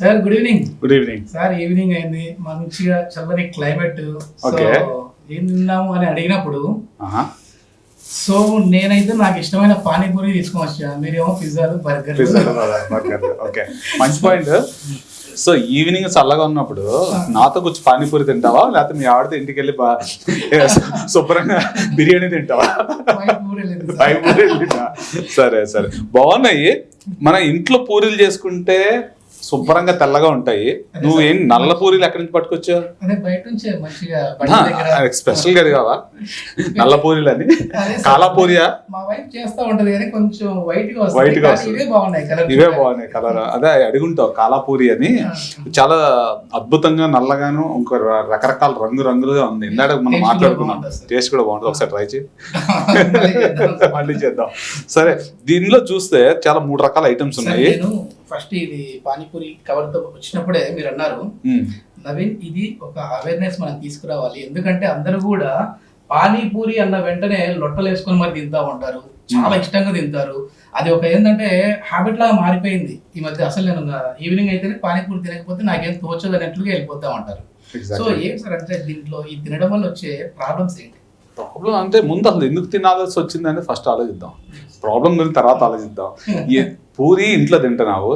Sir good evening good evening sir evening అయింది. మంచిగా చల్లని క్లైమేట్ సో Okay. ఏం తిన్నాము అని అడిగినప్పుడు ఆహా. సో నేనైతే నాకు ఇష్టమైన పానీపూరి తీసుకొని వచ్చా మీరేమో పిజ్జాలు బర్గర్. ఓకే మంచి పాయింట్ సో ఈవినింగ్ చల్లగా ఉన్నప్పుడు నాతో కూర్చొని పానీపూరి తింటావా? లేకపోతే మీ ఆవిడతో ఇంటికి వెళ్ళి బా శుభ్రంగా బిర్యానీ తింటావా? సరే సరే. బాగున్నాయి. మన ఇంట్లో పూరీలు చేసుకుంటే శుభ్రంగా తెల్లగా ఉంటాయి. నువ్వు ఏం నల్ల పూరీలు ఎక్కడి నుంచి పట్టుకొచ్చావు? స్పెషల్గా కావా నల్ల పూరీలు అని అదే సార్. కాలా పూరియా మా వైఫ్ చేస్తా ఉంటది కానీ కొంచెం వైట్గా. ఇవే బాగున్నాయి కలర్ అదే అడుగుంటావు కాలాపూరి అని చాలా అద్భుతంగా నల్లగాను ఇంకో రకరకాల రంగు రంగులుగా ఉంది. ఇందాక మనం మాట్లాడుకున్నాం. టేస్ట్ కూడా బాగుంటుంది ఒకసారి ట్రై చేయి. మళ్ళీ చేద్దాం. సరే దీనిలో చూస్తే చాలా మూడు రకాల ఐటమ్స్ ఉన్నాయి. నేను ఫస్ట్ ఇది పానీపూరి కవర్తో వచ్చినప్పుడే మీరు అన్నారు. నవీన్ ఇది ఒక అవేర్నెస్ మనం తీసుకురావాలి. ఎందుకంటే అందరూ కూడా పానీపూరి అన్న వెంటనే లొట్టలు వేసుకొని మరి తింటా ఉంటారు. చాలా ఇష్టంగా తింటారు. అది ఒక ఏంటంటే హ్యాబిట్ లాగా మారిపోయింది. ఈ మధ్య అసలు నేను ఈవినింగ్ అయితేనే పానీపూరి తినకపోతే నాకేం తోచదు అన్నట్లుగా వెళ్ళిపోతా ఉంటారు. సో. ఏం సార్ అంటే దీంట్లో ఈ తినడం వల్ల వచ్చే ప్రాబ్లమ్స్ ఏంటి? ప్రాబ్లం అంటే ముందు అసలు ఎందుకు తినాల్సి వచ్చిందని ఫస్ట్ ఆలోచిద్దాం. ప్రాబ్లం గురించి తర్వాత ఆలోచిద్దాం. పూరి ఇంట్లో తింటున్నావు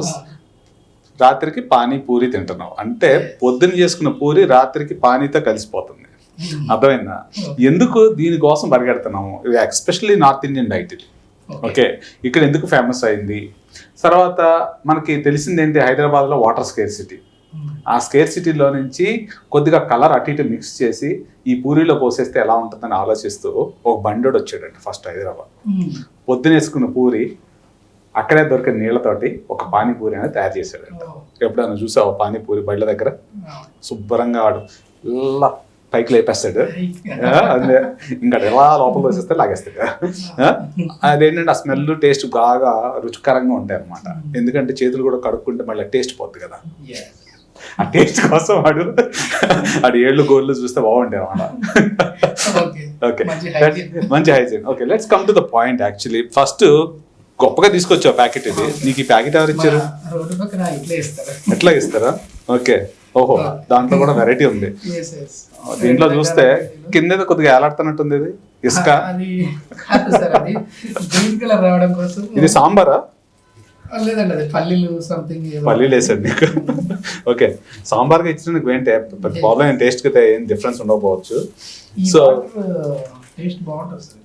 రాత్రికి పానీ పూరి తింటున్నావు. అంటే పొద్దున చేసుకున్న పూరి రాత్రికి పానీతో కలిసిపోతుంది. అర్థమైందా? ఎందుకు దీనికోసం పరిగెడుతున్నాము? ఇది ఎక్స్పెషల్లీ నార్త్ ఇండియన్ డైట్ ఇది ఓకే. ఇక్కడ ఎందుకు ఫేమస్ అయింది? తర్వాత మనకి తెలిసింది ఏంటి? హైదరాబాద్లో వాటర్ స్కేర్ సిటీ ఆ స్కేర్ సిటీలో నుంచి కొద్దిగా కలర్ అటు ఇటు మిక్స్ చేసి ఈ పూరిలో పోసేస్తే ఎలా ఉంటుందని ఆలోచిస్తూ ఒక బండోడు వచ్చాడంట ఫస్ట్ హైదరాబాద్. పొద్దున వేసుకున్న పూరి అక్కడే దొరికిన నీళ్ళతోటి ఒక పానీపూరి అనేది తయారు చేశాడంట. ఎప్పుడైనా చూసావు పానీపూరి బయట దగ్గర? శుభ్రంగా ఆడు. ఇలా పైకి లేపేస్తాడు. అదే. ఇంకా ఎలా లోపల వచ్చేస్తే లాగేస్తాడు. అదేంటంటే ఆ స్మెల్ టేస్ట్ బాగా రుచికరంగా ఉంటాయి అనమాట ఎందుకంటే చేతులు కూడా కడుక్కుంటే మళ్ళీ టేస్ట్ పోద్ది కదా. ఆ టేస్ట్ కోసం వాడు ఆడు ఏళ్ళు గోళ్ళు చూస్తే అనమాట ఓకే. మంచి hygiene okay let's come to the point actually first గొప్పగా తీసుకొచ్చావు ప్యాకెట్ ఇది. నీకు ఈ ప్యాకెట్ ఎవరు ఇచ్చారు? ఎట్లా ఇస్తారా? ఓకే ఓహో దాంట్లో కూడా వెరైటీ ఉంది. దీంట్లో చూస్తే కింద కొద్దిగా ఏలాడుతున్నట్టుంది ఇది? ఇసుక? ఇది సాంబారా? లేదండి అది పల్లీలు సంథింగ్ పల్లీలు వేసాడు నీకు ఓకే సాంబార్గా ఇచ్చిన నీకు ఏంటి? పెద్ద ప్రాబ్లం ఏం టేస్ట్ అయితే ఏం డిఫరెన్స్ ఉండకపోవచ్చు. సో టేస్ట్ బాగుంటుంది సార్.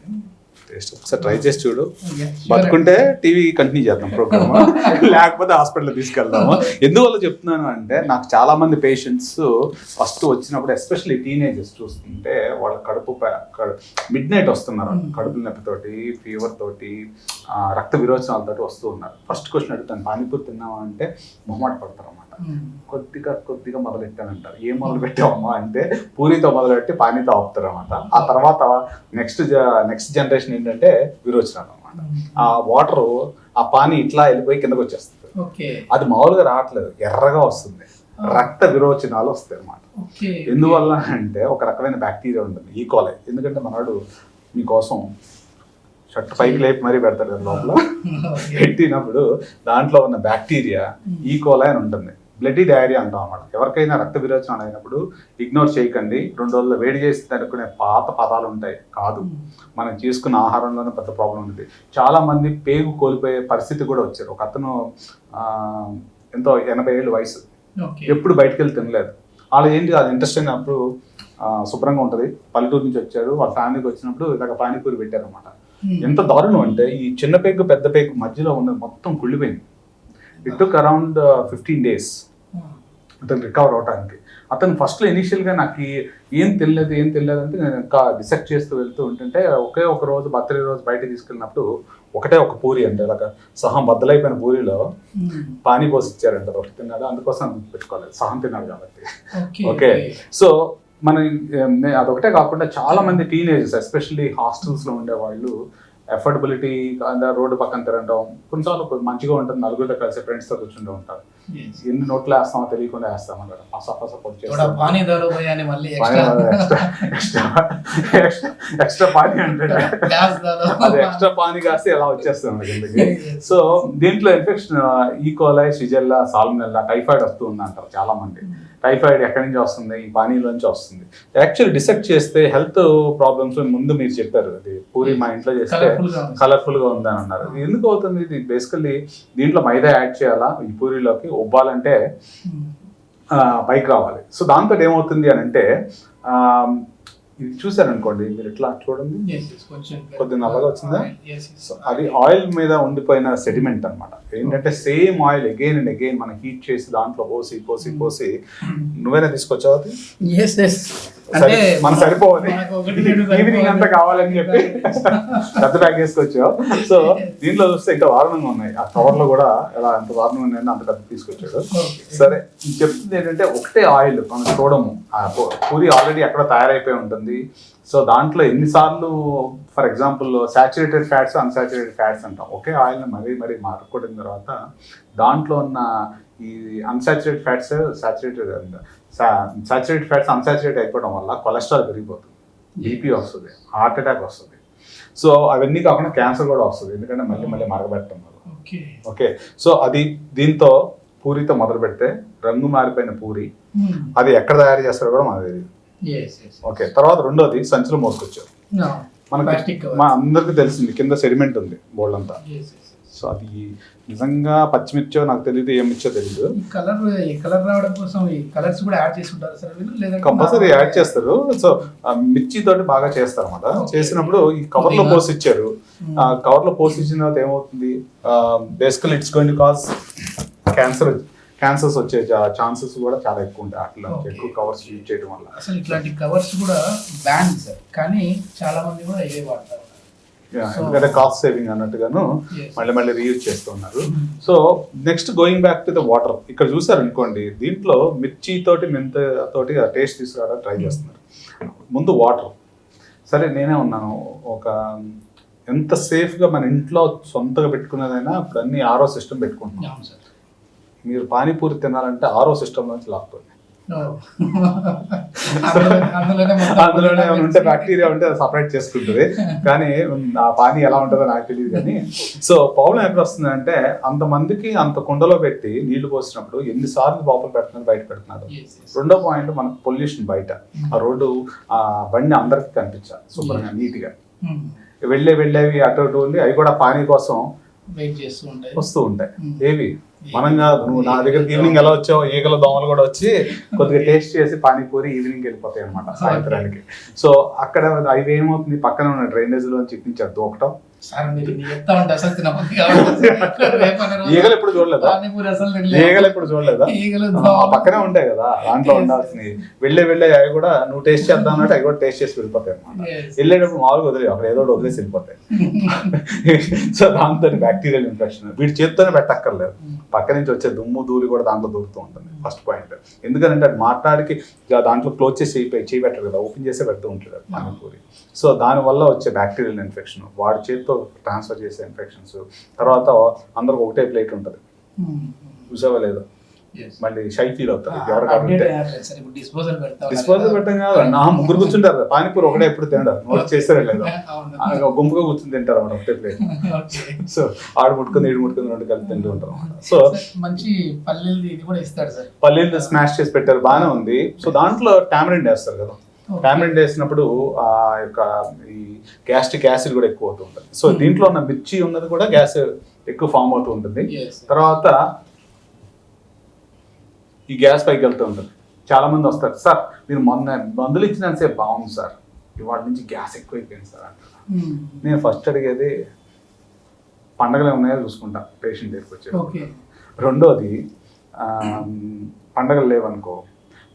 టేస్ట్. ఒకసారి ట్రై చేసి చూడు. Sure. బతుకుంటే టీవీ కంటిన్యూ చేద్దాం ప్రోగ్రామ్ లేకపోతే హాస్పిటల్ తీసుకెళ్దాము. ఎందువల్ల చెప్తున్నాను అంటే నాకు చాలా మంది పేషెంట్స్ ఫస్ట్ వచ్చినప్పుడు ఎస్పెషల్లీ టీనేజర్స్ చూస్తుంటే వాళ్ళ కడుపు మిడ్ నైట్ వస్తున్నారు. Hmm. కడుపు నొప్పితోటి ఫీవర్ తోటి రక్త విరోచనాలతోటి వస్తూ ఉన్నారు. ఫస్ట్ క్వశ్చన్ అడుగుతాను పానీపూరి తిన్నావా అంటే మొహమాట పడతారు. కొద్దిగా కొద్దిగా మొదలెట్టానంటారు. ఏం మొదలు పెట్టావమ్మా అంటే పూరితో మొదలుపెట్టి పానీతో ఆపుతారు అనమాట ఆ తర్వాత నెక్స్ట్ నెక్స్ట్ జనరేషన్ ఏంటంటే విరోచనాలు అనమాట ఆ వాటర్ ఆ పానీ ఇట్లా వెళ్ళిపోయి కిందకు వచ్చేస్తుంది. అది మామూలుగా రావట్లేదు. ఎర్రగా వస్తుంది. రక్త విరోచనాలు వస్తాయి అన్నమాట ఓకే. ఎందువల్ల అంటే ఒక రకమైన బ్యాక్టీరియా ఉంటుంది. ఈ కోలే ఎందుకంటే మనవాడు మీకోసం షర్ట్ పైకి లేపి మరీ పెడతాడు కదా లోపల. పెట్టినప్పుడు దాంట్లో ఉన్న బ్యాక్టీరియా ఈ కోలా అని ఉంటుంది. బ్లడీ డైరియా అంటాం అన్నమాట. ఎవరికైనా రక్త విరోచనం అయినప్పుడు ఇగ్నోర్ చేయకండి. రెండు రోజుల్లో వేడి చేసి అనుకునే పాత పదాలు ఉంటాయి. కాదు. మనం చేసుకున్న ఆహారంలోనే పెద్ద ప్రాబ్లం ఉంటుంది. చాలా మంది పేగు కోల్పోయే పరిస్థితి కూడా వచ్చారు. ఒక అతను ఎంతో ఎనభై ఏళ్ళు వయసు. ఎప్పుడు బయటకు వెళ్ళి తినలేదు. వాళ్ళు ఏంటి అది ఇంట్రెస్ట్ అయినప్పుడు ఆ, శుభ్రంగా ఉంటుంది. పల్లెటూరు నుంచి వచ్చారు. వాళ్ళ ఫ్యామిలీకి వచ్చినప్పుడు ఇలాగ పానీపూరి పెట్టారు అనమాట ఎంత దారుణం అంటే ఈ చిన్న పేగు పెద్ద పేగు మధ్యలో ఉన్నది మొత్తం కుళ్ళిపోయింది. It took around fifteen days అతను రికవర్ అవడానికి అతను ఫస్ట్లో ఇనీషియల్గా నాకు ఏం తెలియదు ఏం తెలియదు అంటే నేను ఇంకా డిసెక్ట్ చేస్తూ వెళ్తూ ఉంటుంటే ఒకే ఒక రోజు బర్త్డే రోజు బయట తీసుకెళ్ళినప్పుడు ఒకటే ఒక పూరి అంటే ఇలాగ సహం బద్దలైపోయిన పూరిలో పానీ పోసి ఇచ్చారంట. ఒకటి తిన్నాడు. అందుకోసం పెట్టుకోలేదు. సహం తిన్నాడు కాబట్టి. ఓకే ఓకే సో మన అదొకటే కాకుండా చాలా మంది టీనేజర్స్ ఎస్పెషల్లీ హాస్టల్స్లో ఎఫర్డబిలిటీ రోడ్డు పక్కన తిరగడం కొన్నిసార్లు మంచిగా ఉంటుంది నలుగురితో కలిసి ఫ్రెండ్స్తో కూర్చుంటూ ఉంటారు. ఎన్ని నోట్లు వేస్తామో తెలియకుండా వేస్తాం అన్నమాట. పస ఎక్స్ట్రా పానీ అంటే. అది ఎక్స్ట్రా పానీ కాస్తే ఎలా కిందకి. సో దీంట్లో infection E coli shigella salmonella typhoid వస్తూ ఉంది అంటారు చాలా మంది టైఫాయిడ్ ఎక్కడి నుంచి వస్తుంది? ఈ పానీలోంచి వస్తుంది. యాక్చువల్లీ డిసెక్ట్ చేస్తే హెల్త్ ప్రాబ్లమ్స్ ముందు మీరు చెప్పారు. అది పూరి మా ఇంట్లో చేస్తే Colourful గా ఉంది. కలర్ఫుల్గా ఉందని అన్నారు. ఎందుకు అవుతుంది? ఇది బేసికల్లీ దీంట్లో మైదా యాడ్ చేయాలా? ఈ పూరిలోకి ఉబ్బాలంటే పైకి రావాలి. సో దాంతో ఏమవుతుంది అని అంటే ఇది చూసారనుకోండి మీరు ఇట్లా చూడండి. కొద్దిగా నల్లగా వచ్చిందా? సో అది ఆయిల్ మీద ఉండిపోయిన సెడిమెంట్ అన్నమాట. ఏంటంటే same oil again and again మనం హీట్ చేసి దాంట్లో పోసి పోసి పోసి నువ్వేనా తీసుకొచ్చావు అది? మన సరిపోవాలి. ఈవినింగ్ అంతా కావాలని చెప్పి పెద్ద బ్యాగ్ వేసుకొచ్చావు సో దీంట్లో చూస్తే ఇంకా వారణంగా ఉన్నాయి. ఆ కవర్లో కూడా ఎలా ఎంత వారణంగా ఉన్నాయని అంత పెద్ద తీసుకొచ్చాడు. సరే చెప్తుంది ఏంటంటే ఒకటే ఆయిల్ మనం చూడము పూరి ఆల్రెడీ ఎక్కడ తయారైపోయి ఉంటుంది. సో దాంట్లో ఎన్నిసార్లు for example saturated fats unsaturated fats అంటాం. ఒకే ఆయిల్ని మరీ మరీ మార్కొట్టిన తర్వాత దాంట్లో ఉన్న ఈ unsaturated fats saturated saturated fats unsaturate అయిపోవడం వల్ల కొలెస్ట్రాల్ పెరిగిపోతుంది. బీపీ వస్తుంది హార్ట్ అటాక్ వస్తుంది సో అవన్నీ కాకుండా క్యాన్సర్ కూడా వస్తుంది ఎందుకంటే మళ్ళీ మళ్ళీ Okay. ఓకే సో అది దీంతో పూరితో మొదలు పెడితే రంగు మారిపోయిన పూరి Hmm. అది ఎక్కడ తయారు చేస్తారో కూడా మనకు తెలియదు. ఓకే తర్వాత రెండోది సంచులు మోసుకొచ్చారు. మనకి. మా అందరికి తెలిసింది కింద సెడిమెంట్ ఉంది బోల్డ్ అంతా. సో అది నిజంగా పచ్చిమిర్చో నాకు తెలియదు ఏమిచ్చో తెలియదు ఈ కలర్ ఈ కలర్ రావడం కోసం ఈ కలర్స్ కూడా యాడ్ చేసి ఉంటారు సార్ వీళ్ళు లేదంటే కంపల్సరీ యాడ్ చేస్తారు. సో మిర్చి తోటి బాగా చేస్తారు అనమాట. చేసినప్పుడు ఈ కవర్లో. పోసి ఇచ్చారు. ఆ కవర్లో పోసి ఇచ్చిన తర్వాత ఏమవుతుంది? Basical it's going to cause cancer cancers వచ్చే ఛాన్సెస్ కూడా చాలా ఎక్కువ ఉంటాయి అట్లా. ఎక్కువ కవర్స్ యూజ్ చేయడం వల్ల. అసలు ఇట్లాంటి కవర్స్ కూడా బ్యాన్ సార్. కానీ చాలా మంది కూడా ఇవే వాడతారు. ఎందుకంటే కాస్ట్ సేవింగ్ అన్నట్టుగాను. మళ్ళీ మళ్ళీ రీయూజ్ చేస్తున్నారు. So next going back to the water ఇక్కడ చూసారు అనుకోండి దీంట్లో మిర్చి తోటి మెంత తోటి టేస్ట్ తీసుకురావడానికి ట్రై చేస్తున్నారు. ముందు వాటర్ సరే నేనే ఉన్నాను. ఒక ఎంత సేఫ్గా మన ఇంట్లో సొంతగా పెట్టుకున్నదైనా ఇప్పుడు అన్ని ఆరో సిస్టమ్ పెట్టుకుంటున్నాం. మీరు పానీపూరి తినాలంటే ఆరో సిస్టమ్ నుంచి. అందులో- అందులోనే ఉంటే బ్యాక్టీరియా ఉంటే సపరేట్ చేసుకుంటుంది. కానీ ఆ పానీ ఎలా ఉంటుందో నాకు తెలియదు కానీ సో ప్రాబ్లం ఎక్కడ వస్తుంది అంటే అంతమందికి అంత కుండలో పెట్టి నీళ్ళు పోసినప్పుడు ఎన్నిసార్లు లోపల పెడుతున్నారు బయట పెడుతున్నారు. రెండో పాయింట్ మనకు పొల్యూషన్ బయట. ఆ రోడ్డు ఆ బండి అందరికి కనిపించాలి శుభ్రంగా నీట్గా. Hmm. వెళ్ళే వెళ్ళేవి అటు ఇటు ఉండి అవి కూడా పానీ కోసం వెయిట్ చేస్తూ ఉంటాయి. వస్తూ ఉంటాయి. ఏవి? మనం కాదు. నువ్వు నా దగ్గరికి ఈవినింగ్ ఎలా వచ్చావు ఈగల దోమలు కూడా వచ్చి కొద్దిగా టేస్ట్ చేసి పానీపూరి ఈవినింగ్ వెళ్ళిపోతాయి అనమాట సాయంత్రానికి. సో అక్కడ అవి ఏమవుతుంది పక్కన ఉన్న డ్రైనేజ్లో చిక్కించారు దూకటం సార్ మీరు చెప్తా ఉంటే అసలు ఈగలు ఎప్పుడు చూడలేదా. ఈగలు ఎప్పుడు చూడలేదా? ఈగలు. పక్కనే ఉంటాయి కదా దాంట్లో ఉండాల్సినవి. వెళ్ళే వెళ్ళే అవి కూడా నువ్వు టేస్ట్ చేద్దాం అన్నట్టు అవి కూడా టేస్ట్ చేసి వెళ్ళిపోతాయి అనమాట. వెళ్ళేటప్పుడు మామూలుగా వదిలే అక్కడ ఏదో ఒకటి వదిలేసి వెళ్ళిపోతాయి. సో దాంతో బ్యాక్టీరియల్ ఇన్ఫెక్షన్ వీటి చేత్తోనే పెట్టక్కర్లేదు. పక్క నుంచి వచ్చే దుమ్ము ధూళి కూడా దాంట్లో దూరుతూ ఉంటుంది. ఫస్ట్ పాయింట్ ఎందుకంటే అది మాట్లాడికి దాంట్లో క్లోజ్ చేసి చేయి పెట్టరు కదా ఓపెన్ చేసే పెడుతూ ఉంటాడు అది పానీపూరి. సో దానివల్ల వచ్చే బ్యాక్టీరియల్ ఇన్ఫెక్షన్ వాడి చేతితో ట్రాన్స్ఫర్ చేసే ఇన్ఫెక్షన్స్ తర్వాత అందరికి ఒకటే ప్లేట్ ఉంటుంది. చూసావా లేదు. మళ్ళీ షై ఫీల్ అవుతారు. ఎవరు డిస్పోజల్ కదా. పెట్టం కాదు. నా ముగ్గురు కూర్చుంటారు. పానీపూరి ఒకటే ఎప్పుడు తినడారు నోట్ చేస్తారే లేదు. గుంపుగా కూర్చుని తింటారు అన్నమాట ఒకటే ప్లేట్. సో ఆడు ముట్టుకుని ఈడు ముట్టుకుని రెండు కలిపి తింటూ ఉంటారు సో మంచి పల్లెలు ఇది కూడా ఇస్తాడు సార్. పల్లీలు స్మాష్ చేసి పెట్టారు. బాగానే ఉంది. సో దాంట్లో టామరిన్ వేస్తారు కదా. టామరిన్ వేసినప్పుడు ఆ యొక్క ఈ గ్యాస్ట్రిక్ యాసిడ్ కూడా ఎక్కువ అవుతూ ఉంటుంది. So Hmm. దీంట్లో ఉన్న మిర్చి ఉన్నది కూడా గ్యాస్ ఎక్కువ ఫామ్ అవుతూ ఉంటుంది. తర్వాత ఈ గ్యాస్ పైకి వెళ్తూ ఉంటుంది. చాలా మంది వస్తారు సార్ మీరు మొన్న మందులు ఇచ్చినంతసేపు బాగుంది సార్. ఇవాళ నుంచి గ్యాస్ ఎక్కువైపోయింది సార్ అంటారు. Hmm. నేను ఫస్ట్ అడిగేది పండగలు ఉన్నాయో? చూసుకుంటా పేషెంట్ దగ్గరికి వచ్చి ఓకే రెండోది పండగలు లేవనుకో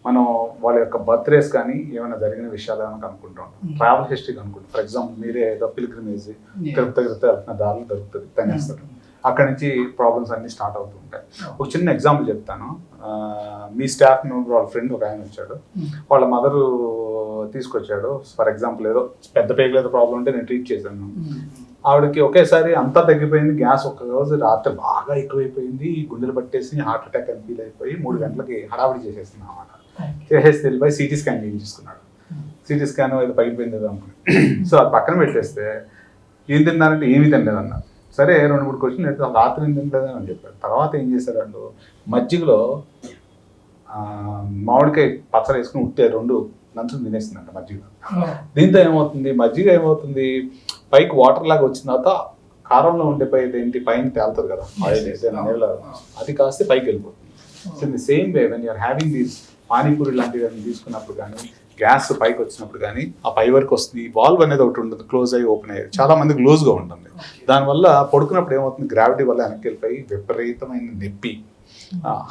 మనం వాళ్ళ యొక్క బర్త్డేస్ కానీ ఏమైనా జరిగిన విషయాలు ఏమైనా కనుక్కుంటాం. ట్రావెల్ హిస్టరీ కనుక్కుంటాం. ఫర్ ఎగ్జాంపుల్ మీరే ఏదో పిలిగ్రిమేజ్. తిరుపతి తిరుపతి వెళ్తున్న దారిలో దొరుకుతుంది తనేస్తారు. అక్కడ నుంచి ప్రాబ్లమ్స్ అన్ని స్టార్ట్ అవుతూ ఉంటాయి. ఒక చిన్న ఎగ్జాంపుల్ చెప్తాను. మీ స్టాఫ్ మెంబర్ వాళ్ళ ఫ్రెండ్ ఒక ఆయన వచ్చాడు. వాళ్ళ మదరు తీసుకొచ్చాడు. ఫర్ ఎగ్జాంపుల్ ఏదో పెద్ద పేగులు ఏదో ప్రాబ్లం ఉంటే నేను ట్రీట్ చేశాను. ఆవిడకి ఒకేసారి అంతా తగ్గిపోయింది. గ్యాస్ ఒక్క రోజు రాత్రి బాగా ఎక్కువైపోయింది. గుండెలు పట్టేసి హార్ట్ అటాక్ అని ఫీల్ అయిపోయి మూడు గంటలకి హడావిడి చేసేసింది అన్నమాట చేసేసి వెళ్ళిపోయి సిటీ స్కాన్ చేయించుకున్నాడు సిటీ స్కాన్ ఏదో పగిలిపోయింది ఏదో అనుకుని సో అది పక్కన పెట్టేస్తే ఏం తిన్నారంటే ఏమీ తినలేదు అన్న సరే రెండు మూడు క్వశ్చన్ అడిగితే రాత్రి ఏం తినలేదు అని చెప్పారు తర్వాత ఏం చేశారండు మజ్జిగలో మామిడికాయ పచ్చడి వేసుకుని ఉట్టే రెండు నంచులు తినేసిందంట మజ్జిగ దీంతో ఏమవుతుంది? మజ్జిగ ఏమవుతుంది? పైకి వాటర్ లాగా వచ్చిన తర్వాత కారంలో ఉండిపోయేది ఏంటి? పైన తేలుతుంది కదా. ఆయిల్ నీళ్ళ అది కాస్తే పైకి వెళ్ళిపోతుంది. So in the same way when you're having these panipuri లాంటివి ఏమైనా తీసుకున్నప్పుడు కానీ గ్యాస్ పైకి వచ్చినప్పుడు కానీ ఆ పై వరకు వస్తుంది వాల్వ్ అనేది ఒకటి ఉంటుంది క్లోజ్ అయ్యి ఓపెన్ అయ్యి చాలా మందికి లూజ్గా ఉంటుంది. దానివల్ల పడుకున్నప్పుడు ఏమవుతుంది? గ్రావిటీ వల్ల వెనక్కి వెళ్ళిపోయి విపరీతమైన నొప్పి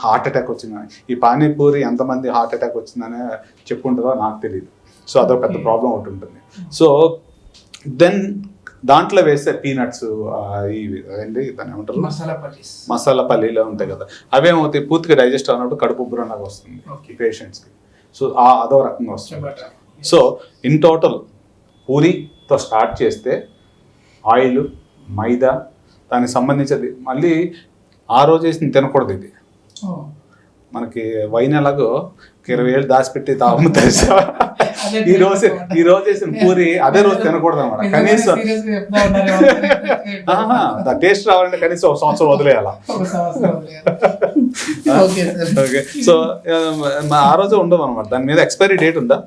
హార్ట్ అటాక్ వచ్చింది ఈ పానీపూరి ఎంతమంది హార్ట్ అటాక్ వచ్చిందనే చెప్పుకుంటుందో నాకు తెలియదు సో అదొక పెద్ద. ప్రాబ్లం ఒకటి ఉంటుంది. సో దెన్ దాంట్లో వేసే పీనట్స్ ఇవి ఏంటి దాన్ని ఏమంటారు? మసాలా పల్లీస్. మసాలా పల్లీలో ఉంటాయి కదా. అవేమవుతాయి? పూర్తిగా డైజెస్ట్ అన్నప్పుడు కడుపు ఉబ్బరం లాగా వస్తుంది. పేషెంట్స్కి సో ఆ అదో రకంగా వస్తుంది. సో ఇన్ టోటల్ పూరితో స్టార్ట్ చేస్తే ఆయిల్ మైదా దానికి సంబంధించింది మళ్ళీ ఆ రోజు వేసింది తినకూడదు ఇది. మనకి వైన్ ఎలాగో ఒక ఇరవై ఏళ్ళు దాచిపెట్టి తాము తెలుసా? ఈ రోజు ఈ రోజు వేసిన పూరి అదే రోజు తినకూడదు అనమాట కనీసం టేస్ట్ రావాలంటే కనీసం ఒక సంవత్సరం వదిలేయాల? ఓకే సో ఆ రోజు ఉండవు అనమాట దాని మీద ఎక్స్పైరీ డేట్ ఉందా?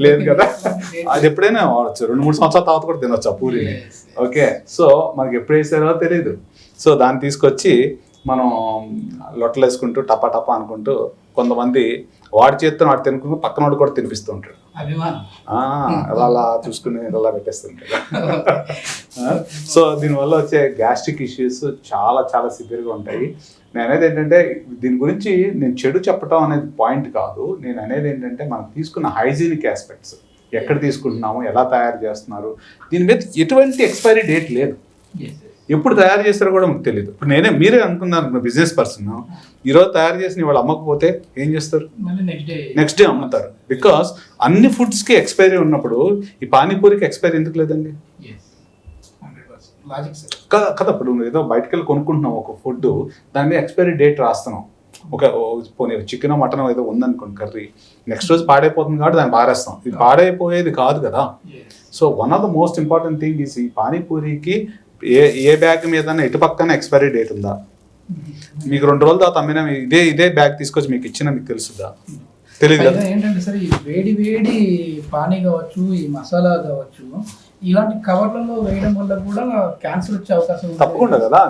లేదు. కదా? అది ఎప్పుడైనా వాడచ్చు. రెండు మూడు సంవత్సరాల తర్వాత కూడా తినొచ్చు ఆ పూరిని. ఓకే. సో మనకి ఎప్పుడు వేసారో తెలియదు సో దాన్ని తీసుకొచ్చి మనం లొట్టలు వేసుకుంటూ టపా టపా అనుకుంటూ కొంతమంది వాడి చేత్తో వాడు తినుకుంటూ పక్కన వాడు కూడా తినిపిస్తూ ఉంటాడు. అలా అలా చూసుకుని అలా పెట్టేస్తుంటాడు. సో దీనివల్ల వచ్చే గ్యాస్ట్రిక్ ఇష్యూస్ చాలా చాలా సివియర్గా ఉంటాయి. నేను అనేది ఏంటంటే దీని గురించి నేను చెడు చెప్పడం అనేది పాయింట్ కాదు. నేను అనేది ఏంటంటే మనం తీసుకున్న హైజీనిక్ ఆస్పెక్ట్స్ ఎక్కడ తీసుకుంటున్నాము ఎలా తయారు చేస్తున్నారు? దీని మీద ఎటువంటి ఎక్స్పైరీ డేట్ లేదు. ఎప్పుడు తయారు చేస్తారో కూడా మీకు తెలియదు ఇప్పుడు నేనే మీరే అనుకున్నారు బిజినెస్ పర్సన్ ఈరోజు తయారు చేసిన వాళ్ళు అమ్మకపోతే ఏం చేస్తారు? నెక్స్ట్ డే అమ్ముతారు. బికాస్ అన్ని ఫుడ్స్కి ఎక్స్పైరీ ఉన్నప్పుడు ఈ పానీపూరికి ఎక్స్పైరీ ఎందుకు లేదండి? కదా కదా ఇప్పుడు ఏదో బయటకు వెళ్ళి కొనుక్కుంటున్నావు ఒక ఫుడ్ దాని మీద ఎక్స్పైరీ డేట్ రాస్తున్నావు. ఒక పోనీ చికెన్ మటన్ ఏదో ఉందనుకోండి కర్రీ నెక్స్ట్ రోజు పాడైపోతుంది కాబట్టి దాన్ని పారేస్తాం. ఇది పాడైపోయేది కాదు కదా. So one of the most important thing is ఈ పానీపూరికి ఏ ఏ బ్యాగ్ మీద ఇటు పక్కన ఎక్స్పైరీ డేట్ ఉందా? మీకు రెండు రోజుల తర్వాత అమ్మిన ఇదే ఇదే బ్యాగ్ తీసుకొచ్చి మీకు ఇచ్చిన మీకు తెలుసుదా తెలియదు కదా. ఏంటంటే సార్ ఈ వేడి వేడి పానీ కావచ్చు ఈ మసాలా కావచ్చు ఇలాంటి కవర్లలో వేయడం వల్ల కూడా క్యాన్సర్ వచ్చే అవకాశం. తప్పకుండా కదా.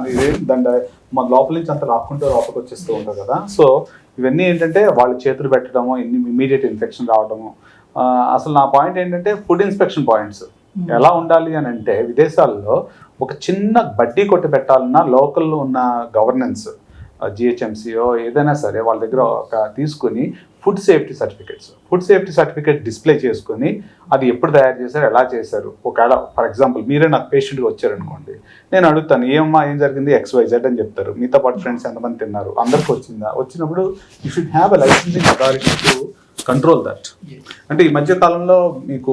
దండ. మన లోపల నుంచి అంత లాక్కుంటూ లోపలికి వచ్చేస్తూ ఉంటారు కదా. సో ఇవన్నీ ఏంటంటే వాళ్ళు చేతులు పెట్టడము ఇన్ని ఇమీడియట్ ఇన్ఫెక్షన్ రావడము. అసలు నా పాయింట్ ఏంటంటే ఫుడ్ ఇన్స్పెక్షన్ పాయింట్స్. ఎలా ఉండాలి అని అంటే విదేశాల్లో ఒక చిన్న బడ్డీ కొట్టి పెట్టాలన్నా లోకల్లో ఉన్న గవర్నెన్స్ జిహెచ్ఎంసీయో ఏదైనా సరే వాళ్ళ దగ్గర ఒక తీసుకుని food safety certificates food safety certificate display చేసుకుని అది ఎప్పుడు తయారు చేశారు ఎలా చేశారు? ఒకవేళ ఫర్ ఎగ్జాంపుల్ మీరే నాకు పేషెంట్గా వచ్చారనుకోండి నేను అడుగుతాను ఏమమ్మా ఏం జరిగింది? ఎక్స్ వై జెడ్ అని చెప్తారు. మీతో పాటు ఫ్రెండ్స్ ఎంతమంది తిన్నారు? అందరికి వచ్చిందా? వచ్చినప్పుడు you should have a licensing authority to control that. అంటే ఈ మధ్య కాలంలో మీకు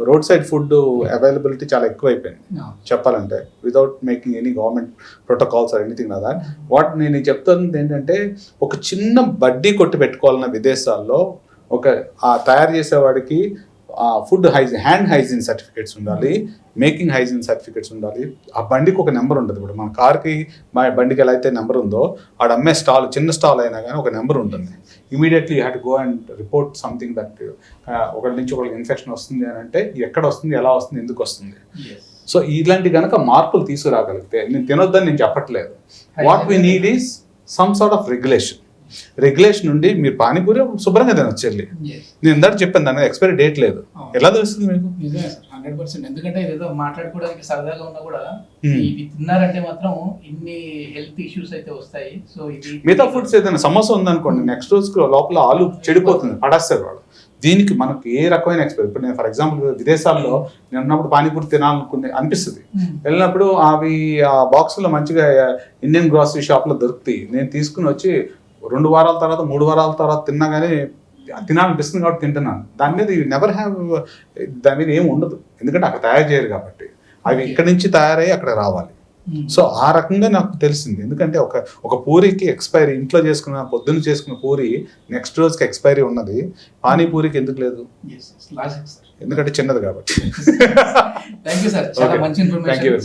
రోడ్ సైడ్ ఫుడ్ అవైలబిలిటీ చాలా ఎక్కువైపోయింది No. చెప్పాలంటే without making any government protocols or anything అదా వాట్ నేను చెప్తున్నది ఏంటంటే ఒక చిన్న బడ్డీ కొట్టి పెట్టుకోవాలన్న విదేశాల్లో ఒక ఆ తయారు చేసేవాడికి food hygiene hand hygiene certificates ఉండాలి మేకింగ్ హైజీన్ సర్టిఫికేట్స్ ఉండాలి. ఆ బండికి ఒక నెంబర్ ఉంటుంది ఇప్పుడు. మన కార్కి మా బండికి ఎలా అయితే నెంబర్ ఉందో ఆడ అమ్మే స్టాల్ చిన్న స్టాల్ అయినా కానీ ఒక నెంబర్ ఉంటుంది. Immediately had go and report something that ఒకరి నుంచి ఒకరికి ఇన్ఫెక్షన్ వస్తుంది అని అంటే ఎక్కడ వస్తుంది ఎలా వస్తుంది ఎందుకు వస్తుంది. సో ఇలాంటి గనక మార్పులు తీసుకురాగలిగితే నేను తినొద్దని నేను చెప్పట్లేదు. What we need is some sort of regulation regulation నుండి మీరు పానీపూరి శుభ్రంగా తినొచ్చు వెళ్ళి. నేను ఇందాక చెప్పాను దాని ఎక్స్పైరీ డేట్ లేదు. ఎలా తెలుస్తుంది మీకు? హండ్రెడ్ పర్సెంట్ ఎందుకంటే ఇదేదో మాట్లాడుకోవడానికి సరదాగా ఉన్నా కూడా. ఇవి తిన్నారంటే మాత్రం ఇన్ని హెల్త్ ఇష్యూస్ అయితే వస్తాయి. సో ఇది మిగతా ఫుడ్స్ ఏదైనా సమస్య ఉందనుకోండి నెక్స్ట్ రోజు లోపల ఆలు చెడిపోతుంది పడేస్తారు వాళ్ళు. దీనికి మనకు ఏ రకమైన ఎక్స్పైరీ ఇప్పుడు నేను ఫర్ ఎగ్జాంపుల్ విదేశాల్లో నేను ఉన్నప్పుడు పానీపూరి తినాలనుకునే అనిపిస్తుంది. వెళ్ళినప్పుడు అవి ఆ బాక్సులో మంచిగా ఇండియన్ గ్రాసరీ షాప్లో దొరుకుతాయి. నేను తీసుకుని వచ్చి రెండు వారాల తర్వాత మూడు వారాల తర్వాత తిన్నా కానీ తినాలనిపిస్తుంది కాబట్టి తింటున్నాను. దాని మీద నెవర్ హ్యావ్ దాని మీద ఏం ఉండదు. ఎందుకంటే అక్కడ తయారు చేయరు కాబట్టి. అవి ఇక్కడి నుంచి తయారై అక్కడ రావాలి. సో ఆ రకంగా నాకు తెలిసింది. ఎందుకంటే ఒక ఒక పూరికి ఎక్స్పైరీ ఇంట్లో చేసుకున్న పొద్దున్న చేసుకున్న పూరి నెక్స్ట్ రోజుకి ఎక్స్పైరీ ఉన్నది. పానీపూరికి ఎందుకు లేదు. ఎందుకంటే చిన్నది కాబట్టి. Thank you sir. మంచి ఇన్ఫర్మేషన్